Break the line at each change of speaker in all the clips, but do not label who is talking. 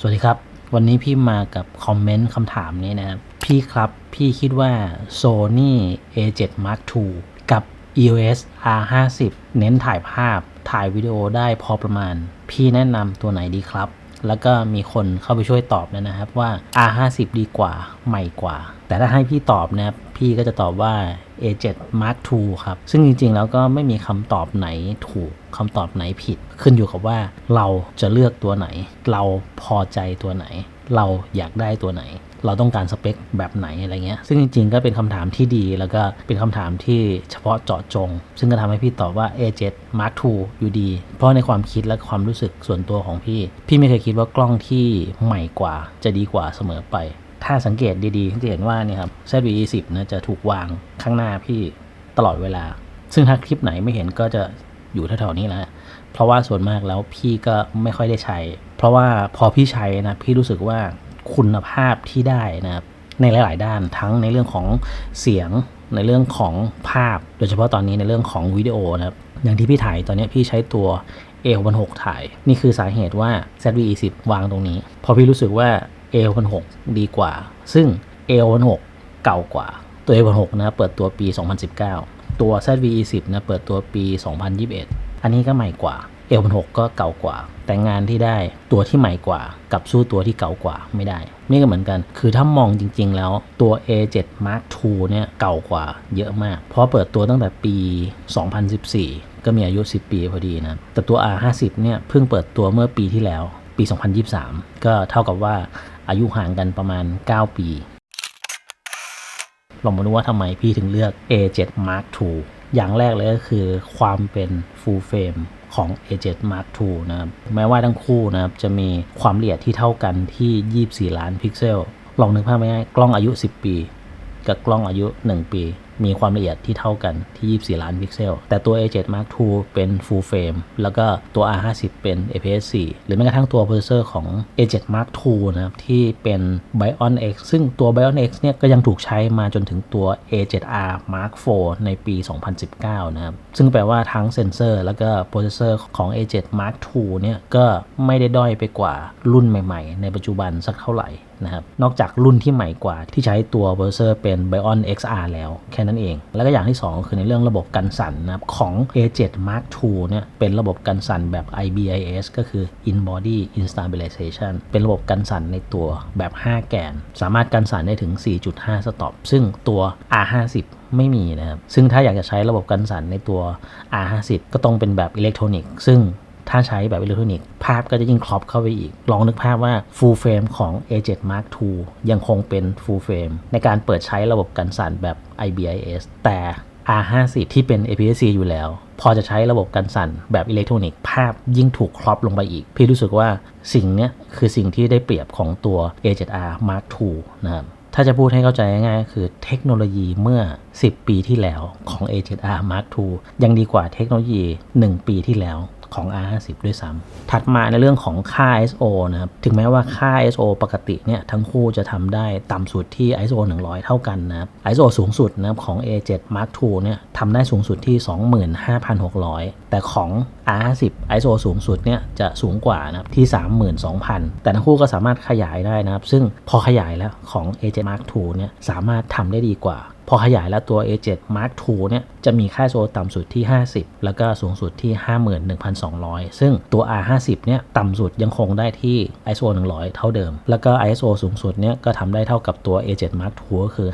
สวัสดีครับ วันนี้พี่มากับคอมเมนต์คำถามนี้นะครับ พี่ครับพี่คิดว่า Sony A7 Mark II กับ EOS R50 เน้นถ่ายภาพถ่ายวิดีโอได้พอประมาณ พี่แนะนำตัวไหนดีครับ แล้วก็มีคนเข้าไปช่วยตอบนะนะครับว่า R50 ดีกว่าใหม่กว่า แต่ถ้าให้พี่ตอบนะครับ พี่ก็จะตอบว่า A7 Mark II ครับ ซึ่งจริงๆ แล้วก็ไม่มีคำตอบไหนถูกคำตอบไหนผิด ขึ้นอยู่กับว่าเราจะเลือกตัวไหน เราพอใจตัวไหน เราอยากได้ตัวไหน เราต้องการสเปคแบบไหนอะไรเงี้ย ซึ่งจริงๆ ก็เป็นคำถามที่ดี แล้วก็เป็นคำถามที่เฉพาะเจาะจง ซึ่งก็ทำให้พี่ตอบว่า A7 Mark II อยู่ดี เพราะในความคิดและความรู้สึกส่วนตัวของพี่ พี่ไม่เคยคิดว่ากล้องที่ใหม่กว่าจะดีกว่าเสมอไป ถ้าสังเกตดีๆจะเห็นว่าเนี่ยครับ ZV-E10 นะจะถูกวางข้างหน้าพี่ตลอดเวลา ซึ่งถ้าคลิปไหนไม่เห็นก็จะอยู่แถวๆนี้แหละ เพราะว่าส่วนมากแล้วพี่ก็ไม่ค่อยได้ใช้ เพราะว่าพอพี่ใช้นะพี่รู้สึกว่าคุณภาพที่ได้นะครับในหลาย ๆ ด้านทั้งในเรื่องของเสียงในเรื่องของภาพ โดยเฉพาะตอนนี้ในเรื่องของวิดีโอนะครับอย่างที่พี่ถ่ายตอนนี้พี่ใช้ตัว A16 ถ่าย นี่คือสาเหตุว่า ZV-E10 วางตรงนี้ พอพี่รู้สึกว่า A16 ดีกว่า ซึ่ง A16 เก่ากว่า ตัว A16 นะเปิดตัวปี 2019 ตัว ZV-E10 นะเปิดตัวปี 2021 อันนี้ก็ใหม่กว่า A16 ก็เก่ากว่า แต่งานที่ได้ตัวที่ใหม่กว่า กับสู้ตัวที่เก่ากว่าไม่ได้ นี่ก็เหมือนกัน คือถ้ามองจริง ๆ แล้วตัว A7 Mark II เนี่ยเก่ากว่าเยอะมาก เพราะเปิดตัวตั้งแต่ปี 2014 ก็มีอายุ 10 ปีพอดีนะ แต่ตัว R50 เนี่ยเพิ่งเปิดตัวเมื่อปีที่แล้วปี 2023 ก็เท่ากับว่า อายุห่างกันประมาณ 9 ปี ลองมาดูว่าทำไมพี่ถึงเลือก A7 Mark II อย่างแรกเลยก็คือความเป็น full frame ของ A7 Mark II นะครับแม้ว่าทั้งคู่นะครับจะมีความละเอียดที่เท่ากันที่ 24 ล้านพิกเซล ลองนึกภาพง่ายๆกล้องอายุ 10 ปี กับกล้องอายุ 1 ปี มีความละเอียดที่เท่ากันที่ 24 ล้านพิกเซล แต่ตัว A7 Mark II เป็น full frame แล้วก็ตัว R50 เป็น APS-C หรือแม้กระทั่งตัว processor ของ A7 Mark II นะครับที่เป็น Bion X ซึ่งตัว Bion X เนี่ยก็ยังถูกใช้มาจนถึงตัว A7R Mark IV ในปี 2019 นะครับ ซึ่งแปลว่าทั้งเซนเซอร์แล้วก็ processor ของ A7 Mark II เนี่ยก็ไม่ได้ด้อยไปกว่ารุ่นใหม่ ๆ ในปัจจุบันสักเท่าไหร่ นะครับ นอกจากรุ่นที่ใหม่กว่าที่ใช้ตัว processor เป็น Bion XR แล้วแค่นั้นเอง แล้วก็อย่างที่ 2 คือในเรื่องระบบกันสั่นนะครับ ของ A7 Mark II เนี่ยเป็นระบบกันสั่นแบบ IBIS ก็คือ In Body Instabilization เป็นระบบกันสั่นในตัวแบบ 5 แกน สามารถกันสั่นได้ถึง 4.5 สต็อปซึ่งตัว R50 ไม่มีนะครับ ซึ่งถ้าอยากจะใช้ระบบกันสั่นในตัว R50 ก็ต้องเป็นแบบอิเล็กทรอนิกส์ซึ่ง ถ้าใช้แบบอิเล็กทรอนิกส์ภาพก็จะยิ่งครอปเข้าไปอีก ลองนึกภาพว่า full frame ของ A7 Mark II ยังคงเป็น full frame ในการเปิดใช้ระบบกันสั่นแบบ IBIS แต่ R50 ที่เป็น APS-C อยู่แล้ว พอจะใช้ระบบกันสั่นแบบอิเล็กทรอนิกส์ภาพยิ่งถูกครอปลงไปอีก พี่รู้สึกว่าสิ่งนี้คือสิ่งที่ได้เปรียบของตัว A7R Mark II นะครับถ้าจะพูดให้เข้าใจง่ายๆคือเทคโนโลยีเมื่อ 10 ปีที่แล้วของ A7R Mark II ยังดีกว่าเทคโนโลยี 1 ปีที่แล้ว ของ R50 ด้วยซ้ำถัดมาในเรื่องของค่า ISO นะครับ ถึงแม้ว่าค่า ISO ปกติเนี่ยทั้งคู่จะทำได้ต่ำสุดที่ ISO 100 เท่ากันนะครับ ISO สูงสุดนะครับของ A7 Mark II เนี่ยทำได้สูงสุดที่ 25,600 แต่ของ R50 ISO สูงสุดเนี่ยจะสูงกว่านะครับที่ 32,000 แต่ทั้งคู่ก็สามารถขยายได้นะครับ ซึ่งพอขยายแล้วของ A7 Mark II เนี่ยสามารถทำได้ดีกว่า พอขยายแล้วตัว A7 Mark II เนี่ยจะมีค่า ISO ต่ำสุดที่ 50 แล้วก็สูงสุดที่ 51,200 ซึ่งตัว R50 เนี่ยต่ำสุดยังคงได้ที่ ISO 100 เท่าเดิม แล้วก็ ISO สูงสุดเนี่ยก็ทำได้เท่ากับตัว A7 Mark II ก็คือ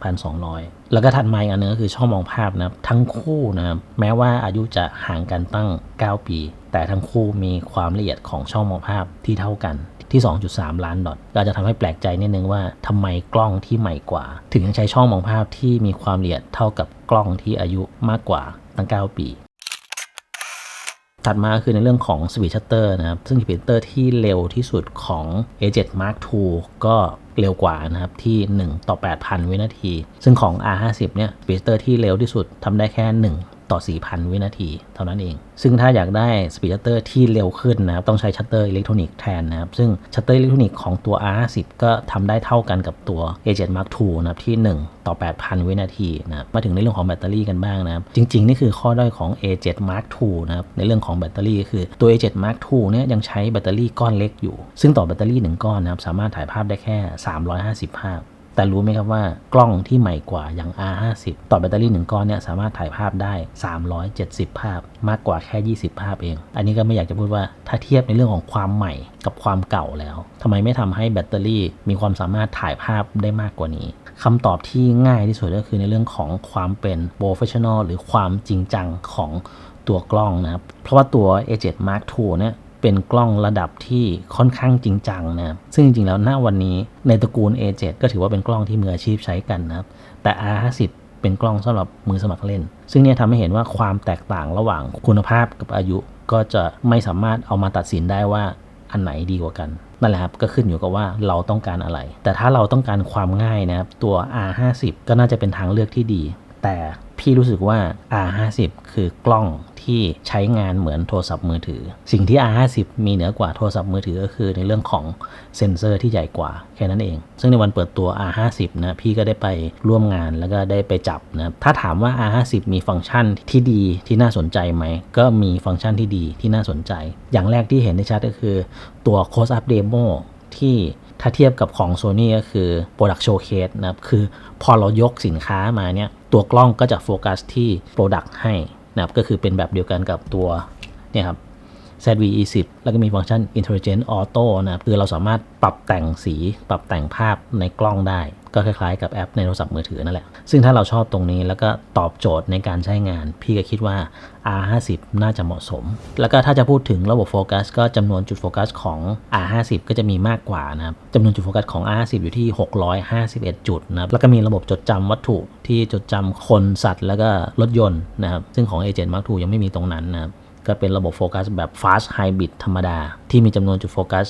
51,200 แล้วก็ถัดมาอีกอันนึงก็คือช่องมองภาพนะครับทั้งคู่นะครับแม้ว่าอายุจะห่างกันตั้ง 9 ปี แต่ทั้งคู่มีความละเอียดของช่องมองภาพที่เท่ากันที่ 2.3 ล้านดอทก็จะทำให้แปลกใจนิดนึงว่าทำไมกล้องที่ใหม่กว่า ถึงยังใช้ช่องมองภาพที่มีความละเอียดเท่ากับกล้องที่อายุมากกว่าตั้ง 9 ปี ถัดมาคือในเรื่องของ Speed Shutter นะครับ ซึ่ง Speed Shutter ที่เร็วที่สุดของ A7 Mark II ก็เร็วกว่านะครับที่ 1 ต่อ 8,000 วินาที ซึ่งของ R50 เนี่ย Speed Shutter ที่เร็วที่สุดทำได้แค่ 1 ต่อ 4,000 วินาที เท่านั้นเอง ซึ่งถ้าอยากได้สปีดชัตเตอร์ที่เร็วขึ้นนะครับ ต้องใช้ชัตเตอร์อิเล็กทรอนิกส์แทนนะครับ ซึ่งชัตเตอร์อิเล็กทรอนิกส์ของตัว R50 ก็ทำได้เท่ากันกับตัว A7 Mark II นะครับที่ 1 ต่อ 8,000 วินาทีนะครับ มาถึงในเรื่องของแบตเตอรี่กันบ้างนะครับ จริง ๆ นี่คือข้อด้อยของ A7 Mark II นะครับ ในเรื่องของแบตเตอรี่ก็คือตัว A7 Mark II เนี่ยยังใช้แบตเตอรี่ก้อนเล็กอยู่ ซึ่งต่อแบตเตอรี่1ก้อนนะครับสามารถถ่ายภาพได้แค่ 350 ภาพ แต่รู้ไหมครับว่ากล้องที่ใหม่กว่าอย่าง R50 ต่อแบตเตอรี่1ก้อนเนี่ยสามารถถ่ายภาพได้ 370 ภาพ มากกว่าแค่ 20 ภาพเอง อันนี้ก็ไม่อยากจะพูดว่าถ้าเทียบในเรื่องของความใหม่กับความเก่าแล้วทำไมไม่ทำให้แบตเตอรี่มีความสามารถถ่ายภาพได้มากกว่านี้คำตอบที่ง่ายที่สุดก็คือในเรื่องของความเป็น professional หรือความจริงจังของตัวกล้องนะครับเพราะว่าตัว A7 Mark II เนี่ย เป็นกล้องระดับที่ค่อนข้างจริงจังนะซึ่งจริงๆแล้วณวันนี้ในตระกูล A7 ก็ถือว่าเป็นกล้องที่มืออาชีพใช้กันนะครับแต่ R50 เป็นกล้องสำหรับมือสมัครเล่น ซึ่งเนี่ยทำให้เห็นว่าความแตกต่างระหว่างคุณภาพกับอายุก็จะไม่สามารถเอามาตัดสินได้ว่าอันไหนดีกว่ากันนั่นแหละครับก็ขึ้นอยู่กับว่าเราต้องการอะไร แต่ถ้าเราต้องการความง่ายนะครับตัว R50 ก็น่าจะเป็นทางเลือกที่ดี แต่ พี่รู้สึกว่า R50 คือกล้องที่ใช้งานเหมือนโทรศัพท์มือถือ สิ่งที่ R50 มีเหนือกว่าโทรศัพท์มือถือก็คือในเรื่องของเซ็นเซอร์ที่ใหญ่กว่าแค่นั้นเอง ซึ่งในวันเปิดตัว R50 นะพี่ก็ได้ไปร่วมงานแล้วก็ได้ไปจับนะถ้าถามว่า R50 มีฟังก์ชันที่ดีที่น่าสนใจไหม ก็มีฟังก์ชันที่ดีที่น่าสนใจ อย่างแรกที่เห็นได้ชัดก็คือตัว Close Up Demo ที่ ถ้าเทียบกับของ Sony ก็คือ Product Showcase นะครับ คือพอเรายกสินค้ามาเนี่ย ตัวกล้องก็จะโฟกัสที่ Product ให้นะครับ ก็คือเป็นแบบเดียวกันกับตัวเนี่ยครับ ZV-E10 แล้วก็มีฟังก์ชัน Intelligent Auto นะครับคือเราสามารถปรับแต่งสี ปรับแต่งภาพในกล้องได้ ก็คล้ายๆกับแอปในโทรศัพท์มือถือนั่นแหละ ซึ่งถ้าเราชอบตรงนี้แล้วก็ตอบโจทย์ในการใช้งาน พี่ก็คิดว่า R50 น่าจะเหมาะสม แล้วก็ถ้าจะพูดถึงระบบโฟกัสก็จำนวนจุดโฟกัสของ R50 ก็จะมีมากกว่านะครับจำนวนจุดโฟกัสของ R50 อยู่ที่ 651 จุดนะครับแล้วก็มีระบบจดจำวัตถุที่จดจำคนสัตว์ แล้วก็รถยนต์นะครับซึ่งของ A7 Mark II ยังไม่มีตรงนั้นนะครับ ก็เป็นระบบโฟกัสแบบ Fast Hybrid ธรรมดา ที่มีจำนวนจุดโฟกัส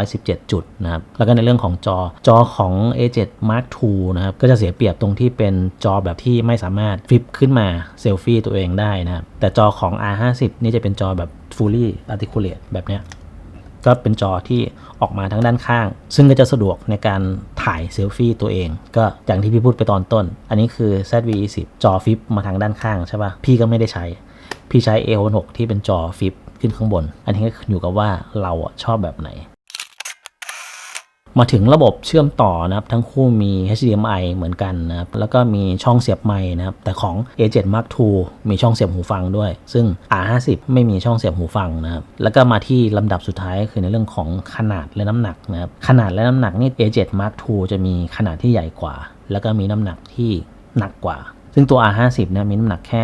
117 จุดนะครับ แล้วก็ในเรื่องของจอ จอของ A7 Mark II นะครับ ก็จะเสียเปรียบตรงที่เป็นจอแบบที่ไม่สามารถฟลิปขึ้นมาเซลฟี่ตัวเองได้นะครับ แต่จอของ R50 นี่จะเป็นจอแบบ Fully Articulate แบบเนี้ยก็เป็นจอที่ออกมาทั้งด้านข้าง ซึ่งก็จะสะดวกในการถ่ายเซลฟี่ตัวเอง ก็อย่างที่พี่พูดไปตอนต้น อันนี้คือ ZV-10 จอฟลิปมาทางด้านข้างใช่ปะ่ะพี่ก็ไม่ได้ใช้ พี่ใช้ A16 ที่เป็นจอฟลิปขึ้นข้างบน อันนี้ก็อยู่กับว่าเราชอบแบบไหน มาถึงระบบเชื่อมต่อนะครับทั้งคู่มี HDMI เหมือนกันนะครับแล้วก็มีช่องเสียบไมค์นะครับแต่ของ A7 Mark II มีช่องเสียบหูฟังด้วย ซึ่ง R50 ไม่มีช่องเสียบหูฟังนะครับแล้วก็มาที่ลำดับสุดท้ายก็คือในเรื่องของขนาดและน้ำหนักนะครับขนาดและน้ำหนักนี่ A7 Mark II จะมีขนาดที่ใหญ่กว่า แล้วก็มีน้ำหนักที่หนักกว่า ซึ่งตัว R50 นะมีน้ำหนักแค่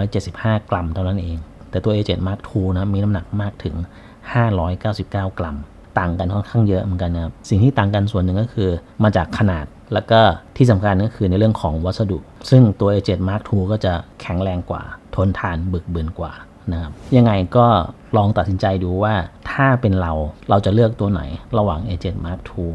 375 กรัมเท่านั้นเอง แต่ตัว A7 Mark II นะมีน้ำหนักมากถึง 599 กรัม ต่างกันค่อนข้างเยอะเหมือนกันนะครับ สิ่งที่ต่างกันส่วนหนึ่งก็คือมาจากขนาดแล้วก็ที่สำคัญก็คือในเรื่องของวัสดุ ซึ่งตัว A7 Mark II ก็จะแข็งแรงกว่า ทนทานบึกบืนกว่านะครับยังไงก็ลองตัดสินใจดูว่าถ้าเป็นเราเราจะเลือกตัวไหนระหว่าง A7 Mark II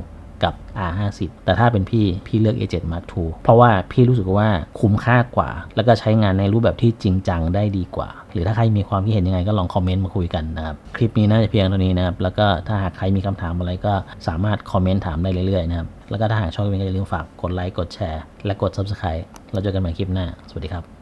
กับ R50 แต่ถ้าเป็นพี่ พี่เลือก A7 Mark II เพราะว่าพี่รู้สึกว่าคุ้มค่ากว่า แล้วก็ใช้งานในรูปแบบที่จริงจังได้ดีกว่า หรือถ้าใครมีความคิดเห็นยังไงก็ลองคอมเมนต์มาคุยกันนะครับ คลิปนี้น่าจะเพียงเท่านี้นะครับ แล้วก็ถ้าหากใครมีคำถามอะไรก็สามารถคอมเมนต์ถามได้เรื่อยๆนะครับ แล้วก็ถ้าหากชอบคลิปก็อย่าลืมฝากกดไลค์กดแชร์และกด Subscribe เราเจอกันใหม่คลิปหน้า สวัสดีครับ